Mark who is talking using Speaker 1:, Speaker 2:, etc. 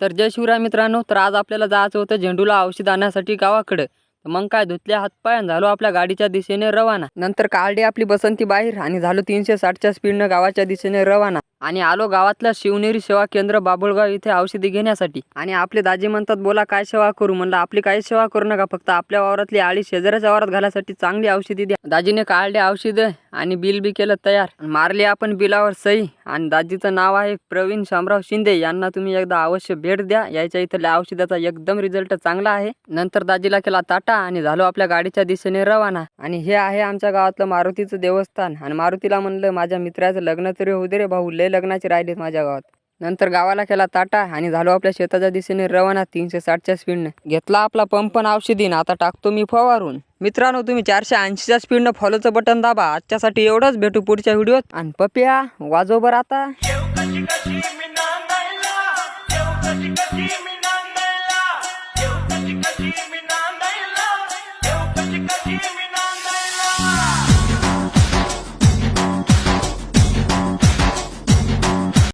Speaker 1: तर जय शिवराय मित्रांनो तर आज आपल्याला जायचं होतं झेंडूला औषध आणण्यासाठी गावाकडे. तर मग काय धुतले हातपाय झालो आपल्या गाडीच्या दिशेने रवाना. नंतर काळडी आपली बसंती बाहेर आणि झालो तीनशे साठच्या स्पीडनं गावाच्या दिशेने रवाना. आणि आलो गावातल्या शिवनेरी सेवा केंद्र बाबुळगाव इथे औषधी घेण्यासाठी. आणि आपले दाजी म्हणतात बोला काय सेवा करू? म्हणलं आपली काही सेवा करू नका फक्त आपल्या वावरातली आळी शेजाऱ्याच्या वावरात घालायसाठी चांगली औषधी द्या. दाजीने काढले औषधं आणि बिल बी केलं तयार. मारली आपण बिलावर सही. आणि दाजीचं नाव आहे प्रवीण शामराव शिंदे. यांना तुम्ही एकदा अवश्य भेट द्या. याच्या इथल्या औषधाचा एकदम रिझल्ट चांगला आहे. नंतर दाजीला केला ताटा आणि झालो आपल्या गाडीच्या दिशेने रवाना. आणि हे आहे आमच्या गावातलं मारुतीचं देवस्थान. आणि मारुतीला म्हणलं माझ्या मित्राचं लग्न तरी होऊ दे रे भाऊ लय लग्नाचे राहिलेत माझ्या गावात. नंतर गावाला केला ताटा आणि झालो आपल्या शेताच्या दिशेने रवाना तीनशे साठच्या स्पीडने घेतला आपला पंप आणि औषधीन आता टाकतो मी फवारून. मित्रांनो तुम्ही चारशे ऐंशीच्या स्पीडनं फॉलोचं बटन दाबा. आजच्यासाठी एवढंच. भेटू पुढच्या व्हिडिओत आणि पप्या वाजव बरं आता.